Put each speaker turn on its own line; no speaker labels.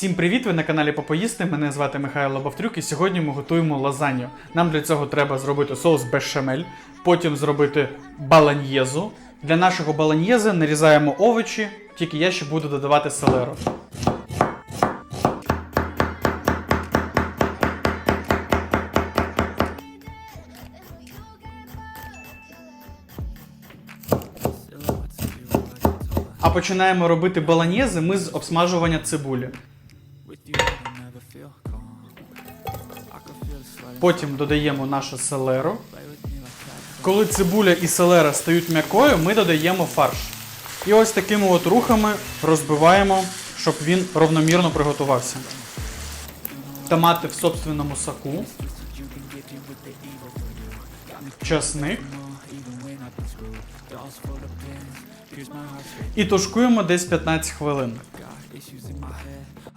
Всім привіт! Ви на каналі Попоїсти. Мене звати Михайло Бавтрюк, і сьогодні ми готуємо лазанью. Нам для цього треба зробити соус бешамель, потім зробити баланьєзу. Для нашого баланьєзи нарізаємо овочі, тільки я ще буду додавати селеру. А починаємо робити баланьєзи ми з обсмажування цибулі. Потім додаємо нашу селеру. Коли цибуля і селера стають м'якою, ми додаємо фарш. І ось такими от рухами розбиваємо, щоб він равномірно приготувався. Томати в собственному соку. Часник. І тушкуємо десь 15 хвилин.